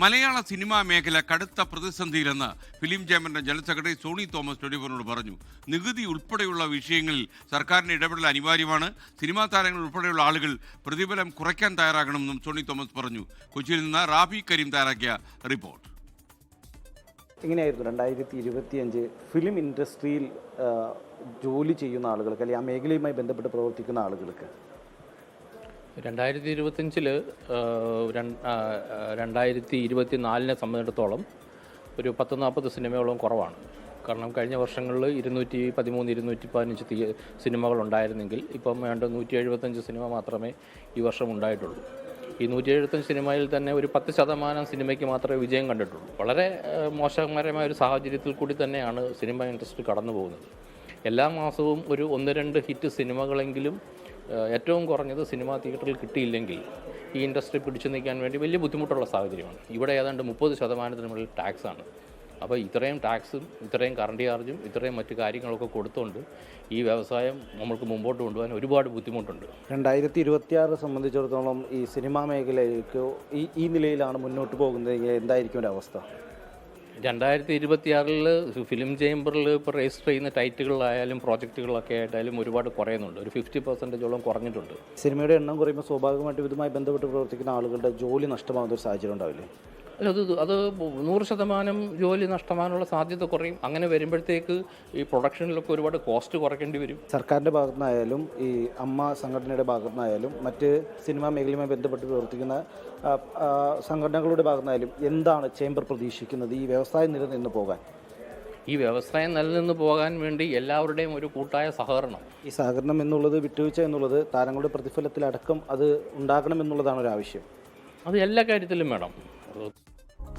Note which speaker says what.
Speaker 1: മലയാള cinema മേഖല കടുത്ത പ്രതിസന്ധിയിലെന്ന് film ചേംബറിന്റെ general secretary Sony Thomas twenty പറഞ്ഞു. നികുതി ഉൾപ്പെടെയുള്ള വിഷയങ്ങളിൽ സർക്കാരിന്റെ ഇടപെടൽ അനിവാര്യമാണ്. സിനിമാ താരങ്ങൾ ഉൾപ്പെടെയുള്ള ആളുകൾ പ്രതിഫലം കുറയ്ക്കാൻ തയ്യാറാകണമെന്നും സോണി തോമസ് പറഞ്ഞു. കൊച്ചിയിൽ നിന്ന് റാഫി കരീം തയ്യാറാക്കിയ റിപ്പോർട്ട്.
Speaker 2: ഇങ്ങനെയായിരുന്നു. രണ്ടായിരത്തി ഇരുപത്തിയഞ്ച് ഫിലിം ഇൻഡസ്ട്രിയിൽ ജോലി ചെയ്യുന്ന ആളുകൾക്ക് അല്ലെങ്കിൽ ആ മേഖലയുമായി ബന്ധപ്പെട്ട് പ്രവർത്തിക്കുന്ന ആളുകൾക്ക്
Speaker 3: രണ്ടായിരത്തി ഇരുപത്തഞ്ചിൽ രണ്ടായിരത്തി ഇരുപത്തി നാലിനെ സംബന്ധിച്ചിടത്തോളം ഒരു പത്ത് നാൽപ്പത് സിനിമയോളം കുറവാണ്. കാരണം കഴിഞ്ഞ വർഷങ്ങളിൽ ഇരുന്നൂറ്റി പതിമൂന്ന് ഇരുന്നൂറ്റി പതിനഞ്ച് തീയ സിനിമകൾ ഉണ്ടായിരുന്നെങ്കിൽ ഇപ്പം വേണ്ട നൂറ്റി എഴുപത്തഞ്ച് സിനിമ മാത്രമേ ഈ വർഷം ഉണ്ടായിട്ടുള്ളൂ. ഈ നൂറ്റി എഴുപത്തഞ്ച് സിനിമയിൽ തന്നെ ഒരു പത്ത് ശതമാനം സിനിമയ്ക്ക് മാത്രമേ വിജയം കണ്ടിട്ടുള്ളൂ. വളരെ മോശകരമായ ഒരു സാഹചര്യത്തിൽ കൂടി തന്നെയാണ് സിനിമ ഇൻഡസ്ട്രി കടന്നു പോകുന്നത് എല്ലാ മാസവും ഒരു ഒന്ന് രണ്ട് ഹിറ്റ് സിനിമകളെങ്കിലും ഏറ്റവും കുറഞ്ഞത് സിനിമാ തിയേറ്ററിൽ കിട്ടിയില്ലെങ്കിൽ ഈ ഇൻഡസ്ട്രി പിടിച്ചു നിൽക്കാൻ വേണ്ടി വലിയ ബുദ്ധിമുട്ടുള്ള സാഹചര്യമാണ്. ഇവിടെ ഏതാണ്ട് മുപ്പത് ശതമാനത്തിന് മുകളിൽ ടാക്സാണ് അപ്പോൾ ഇത്രയും ടാക്സും ഇത്രയും കറണ്ട് ചാർജും ഇത്രയും മറ്റു കാര്യങ്ങളൊക്കെ കൊടുത്തുകൊണ്ട് ഈ വ്യവസായം നമ്മൾക്ക് മുമ്പോട്ട് കൊണ്ടുപോകാൻ ഒരുപാട് ബുദ്ധിമുട്ടുണ്ട്.
Speaker 2: രണ്ടായിരത്തി ഇരുപത്തിയാറ് സംബന്ധിച്ചിടത്തോളം ഈ സിനിമാ മേഖലയിലേക്ക് ഈ ഈ നിലയിലാണ് മുന്നോട്ട് പോകുന്നത്. എന്തായിരിക്കും ഒരു അവസ്ഥ?
Speaker 3: രണ്ടായിരത്തി ഇരുപത്തിയാറിൽ ഫിലിം ചേംബറിൽ ഇപ്പോൾ രജിസ്റ്റർ ചെയ്യുന്ന ടൈറ്റുകളായാലും പ്രോജക്റ്റുകളൊക്കെ ആയിട്ടായാലും ഒരുപാട് കുറയുന്നുണ്ട്. ഒരു ഫിഫ്റ്റി പെർസെന്റേജോളം കുറഞ്ഞിട്ടുണ്ട്.
Speaker 2: സിനിമയുടെ എണ്ണം കുറയുമ്പോൾ സ്വാഭാവികമായിട്ടും ഇതുമായി ബന്ധപ്പെട്ട് പ്രവർത്തിക്കുന്ന ആളുകളുടെ ജോലി നഷ്ടമാകുന്ന ഒരു സാഹചര്യം ഉണ്ടാവില്ലേ?
Speaker 3: അത് അത് നൂറ് ശതമാനം ജോലി നഷ്ടമാകാനുള്ള സാധ്യത കുറയും. അങ്ങനെ വരുമ്പോഴത്തേക്ക് ഈ പ്രൊഡക്ഷനിലൊക്കെ ഒരുപാട് കോസ്റ്റ് കുറയ്ക്കേണ്ടി വരും.
Speaker 2: സർക്കാരിന്റെ ഭാഗത്തു നിന്നായാലും ഈ അമ്മ സംഘടനയുടെ ഭാഗത്തു നിന്നായാലും മറ്റ് സിനിമാ മേഖലയുമായി ബന്ധപ്പെട്ട് പ്രവർത്തിക്കുന്ന സംഘടനകളുടെ ഭാഗത്തു നിന്നായാലും എന്താണ് ചേംബർ പ്രതീക്ഷിക്കുന്നത് ഈ വ്യവസായം നിലനിന്ന് പോകാൻ?
Speaker 3: ഈ വ്യവസായം നിലനിന്ന് പോകാൻ വേണ്ടി എല്ലാവരുടെയും ഒരു കൂട്ടായ സഹകരണം.
Speaker 2: ഈ സഹകരണം എന്നുള്ളത് വിട്ടുവീഴ്ച എന്നുള്ളത് താരങ്ങളുടെ പ്രതിഫലത്തിലടക്കം അത് ഉണ്ടാകണം എന്നുള്ളതാണ് ഒരു ആവശ്യം
Speaker 3: അത് എല്ലാ കാര്യത്തിലും വേണം.